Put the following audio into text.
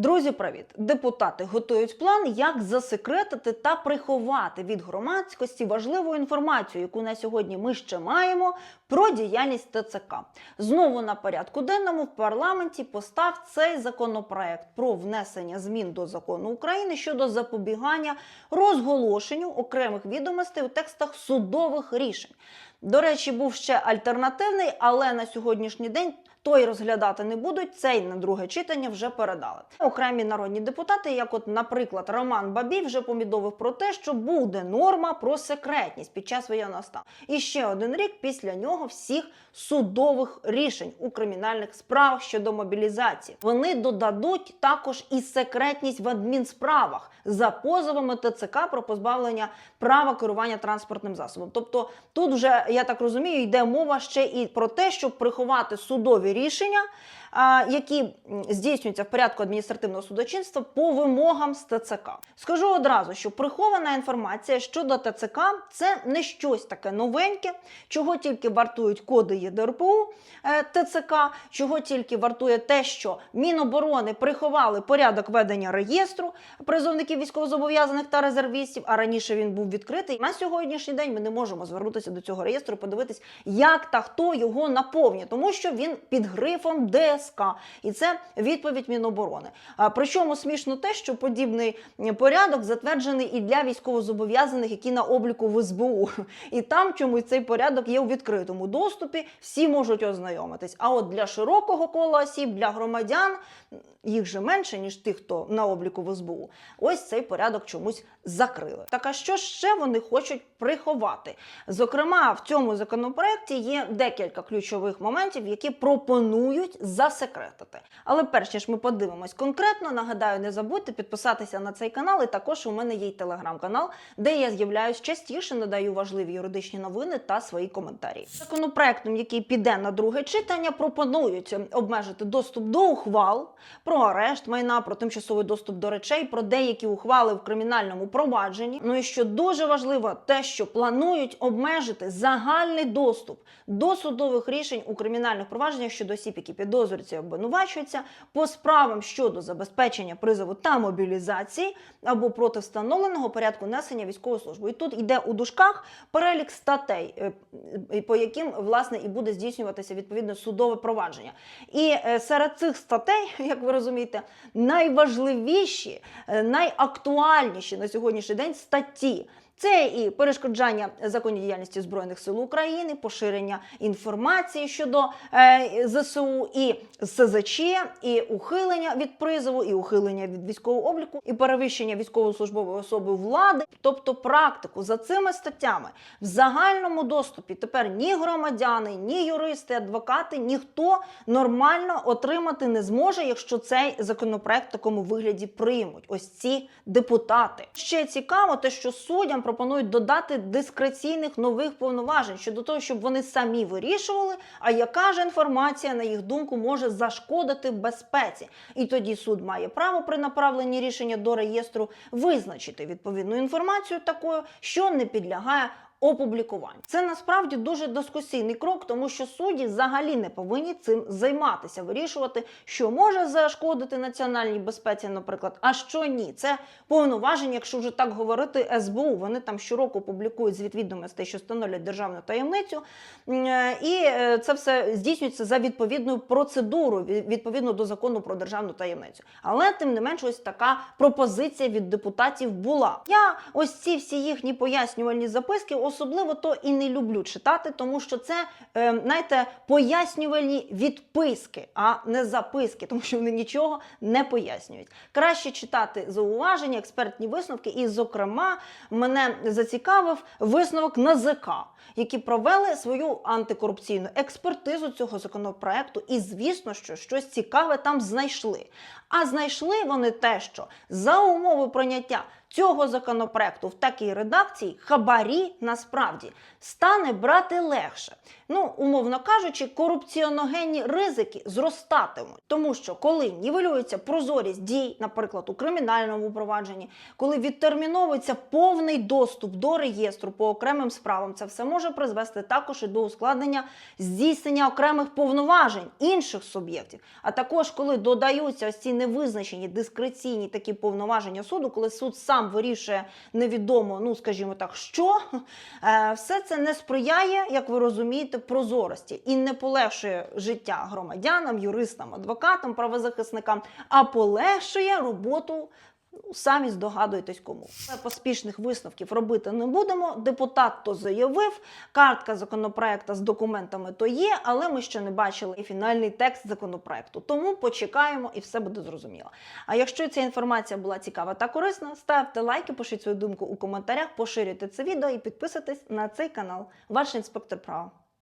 Друзі, привіт! Депутати готують план, як засекретити та приховати від громадськості важливу інформацію, яку на сьогодні ми ще маємо про діяльність ТЦК. Знову на порядку денному в парламенті постав цей законопроект про внесення змін до закону України щодо запобігання розголошенню окремих відомостей у текстах судових рішень. До речі, був ще альтернативний, але на сьогоднішній день той розглядати не будуть. Цей на друге читання вже передали. Окремі народні депутати, як, от, наприклад, Роман Бабій, вже помідовив про те, що буде норма про секретність під час воєнного стану. І ще один рік після нього всіх судових рішень у кримінальних справах щодо мобілізації. Вони додадуть також і секретність в адмінсправах за позовами ТЦК про позбавлення права керування транспортним засобом. Тобто тут вже я так розумію, йде мова ще і про те, щоб приховати судові рішення, які здійснюються в порядку адміністративного судочинства по вимогам з ТЦК. Скажу одразу, що прихована інформація щодо ТЦК це не щось таке новеньке, чого тільки вартують коди ЄДРПУ е, ТЦК, чого тільки вартує те, що Міноборони приховали порядок ведення реєстру призовників військовозобов'язаних та резервістів. А раніше він був відкритий. На сьогоднішній день ми не можемо звернутися до цього реєстру, подивитись, як та хто його наповнює, тому що він під грифом ДСК, і це відповідь Міноборони. Причому смішно те, що подібний порядок затверджений і для військовозобов'язаних, які на обліку в СБУ, і там чомусь цей порядок є у відкритому доступі. Всі можуть ознайомитись. А от для широкого кола осіб, для громадян їх же менше ніж тих, хто на обліку в СБУ. Ось цей порядок чомусь закрили. Так а що ще вони хочуть приховати? Зокрема, в цьому законопроекті є декілька ключових моментів, які пропонують засекретити. Але перш ніж ми подивимось конкретно, нагадаю, не забудьте підписатися на цей канал. І також у мене є й телеграм-канал, де я з'являюсь частіше, надаю важливі юридичні новини та свої коментарі. Законопроектом, який піде на друге читання, пропонують обмежити доступ до ухвал про арешт майна, про тимчасовий доступ до речей, про деякі ухвали в кримінальному провадженні. Ну і що дуже важливо, те, що планують обмежити загальний доступ до судових рішень у кримінальних провадженнях щодо осіб, які підозрюються і обвинувачуються, по справам щодо забезпечення призову та мобілізації або проти встановленого порядку несення військової служби. І тут йде у дужках перелік статей, е, по яким власне і буде здійснюватися відповідно судове провадження. І е, серед цих статей, як ви розумієте, найважливіші, е, найактуальніші на сьогоднішній день статті. Це і перешкоджання законній діяльності збройних сил України, поширення інформації щодо е, ЗСУ, і СЗЧ, і ухилення від призову, і ухилення від військового обліку, і перевищення військовослужбової особи влади, тобто практику за цими статтями в загальному доступі тепер ні громадяни, ні юристи, адвокати, ніхто нормально отримати не зможе, якщо цей законопроект в такому вигляді приймуть. Ось ці депутати. Ще цікаво, те, що суддям пропонують додати дискреційних нових повноважень щодо того, щоб вони самі вирішували, а яка ж інформація, на їх думку, може зашкодити безпеці. І тоді суд має право при направленні рішення до реєстру визначити відповідну інформацію такою, що не підлягає опублікувань. Це насправді дуже дискусійний крок, тому що судді взагалі не повинні цим займатися, вирішувати, що може зашкодити національній безпеці, наприклад, а що ні. Це повноваження, якщо вже так говорити, СБУ. Вони там щороку публікують звіт відомостей, що становлять державну таємницю, е, і е, це все здійснюється за відповідною процедурою, відповідно до закону про державну таємницю. Але тим не менш, ось така пропозиція від депутатів була. Я ось ці всі їхні пояснювальні записки особливо то і не люблю читати, тому що це, е, знаєте, пояснювальні відписки, а не записки, тому що вони нічого не пояснюють. Краще читати зауваження, експертні висновки, і, зокрема, мене зацікавив висновок НАЗК, які провели свою антикорупційну експертизу цього законопроекту, і звісно, що щось цікаве там знайшли. А знайшли вони те, що за умови прийняття цього законопроекту в такій редакції хабарі насправді стане брати легше. Ну, умовно кажучи, корупціоногенні ризики зростатимуть, тому що коли нівелюється прозорість дій, наприклад, у кримінальному провадженні, коли відтерміновується повний доступ до реєстру по окремим справам, це все може призвести також і до ускладнення здійснення окремих повноважень інших суб'єктів. А також коли додаються ось ці невизначені дискреційні такі повноваження суду, коли суд сам вирішує невідомо, ну скажімо так, що е, все це не сприяє, як ви розумієте, прозорості і не полегшує життя громадянам, юристам, адвокатам, правозахисникам, а полегшує роботу. Ну, самі здогадуєтесь кому. Ми Поспішних висновків робити не будемо. Депутат то заявив, картка законопроекту з документами то є, але ми ще не бачили і фінальний текст законопроекту. Тому почекаємо і все буде зрозуміло. А якщо ця інформація була цікава та корисна, ставте лайки, пишіть свою думку у коментарях, поширюйте це відео і підписуйтесь на цей канал. Ваш інспектор права.